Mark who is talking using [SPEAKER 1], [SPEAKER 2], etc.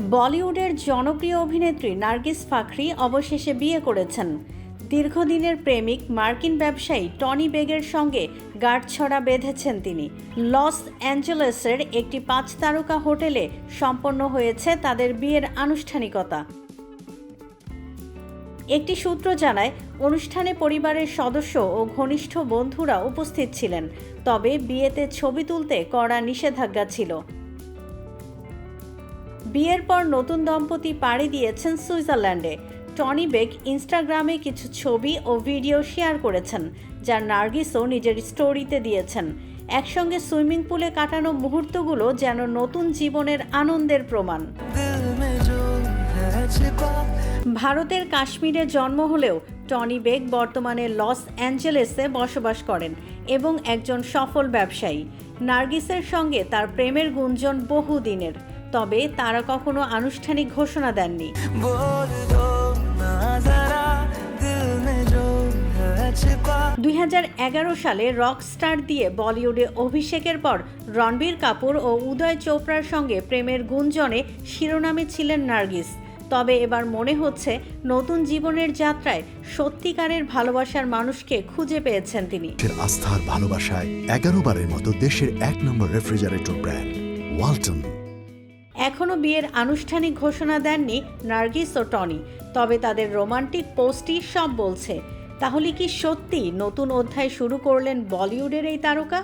[SPEAKER 1] বলিউডের জনপ্রিয় অভিনেত্রী নার্গিস ফাখরি অবশেষে বিয়ে করেছেন। দীর্ঘদিনের প্রেমিক মার্কিন ব্যবসায়ী টনি বেগের সঙ্গে গাঁটছড়া বেঁধেছেন তিনি। লস অ্যাঞ্জেলেসের একটি পাঁচ তারকা হোটেলে সম্পন্ন হয়েছে তাদের বিয়ের আনুষ্ঠানিকতা। একটি সূত্র জানায়, অনুষ্ঠানে পরিবারের সদস্য ও ঘনিষ্ঠ বন্ধুরা উপস্থিত ছিলেন, তবে বিয়েতে ছবি তুলতে কড়া নিষেধাজ্ঞা ছিল। বিয়ের পর নতুন দম্পতি পাড়ি দিয়েছেন সুইজারল্যান্ডে। টনি বেক ইনস্টাগ্রামে কিছু ছবি ও ভিডিও শেয়ার করেছেন, যা নার্গিসও নিজের স্টোরিতে দিয়েছেন। একসঙ্গে সুইমিং পুলে কাটানো মুহূর্তগুলো যেন নতুন জীবনের আনন্দের প্রমাণ। ভারতের কাশ্মীরে জন্ম হলেও টনি বেগ বর্তমানে লস অ্যাঞ্জেলেসে বসবাস করেন এবং একজন সফল ব্যবসায়ী। নার্গিসের সঙ্গে তার প্রেমের গুঞ্জন বহুদিনের। তবে তারা কখনো আনুষ্ঠানিক ঘোষণা দেননি। দুই সালে রকস্টার দিয়ে বলিউডে অভিষেকের পর রণবীর কাপুর ও উদয় চোপড়ার সঙ্গে প্রেমের গুঞ্জনে শিরোনামে ছিলেন নার্গিস। তবে এবার মনে হচ্ছে নতুন জীবনের যাত্রায় সত্যিকারের ভালোবাসার মানুষকে খুঁজে পেয়েছেন তিনি।
[SPEAKER 2] আস্থার ভালোবাসায় এগারো বারের মতো দেশের এক নম্বর রেফ্রিজারেটর ব্র্যান্ড ওয়ালটন।
[SPEAKER 1] এখনও বিয়ের আনুষ্ঠানিক ঘোষণা দেননি নার্গিস ও টনি, তবে তাদের রোমান্টিক পোস্টই সব বলছে। তাহলে কি সত্যি নতুন অধ্যায় শুরু করলেন বলিউডের এই তারকা?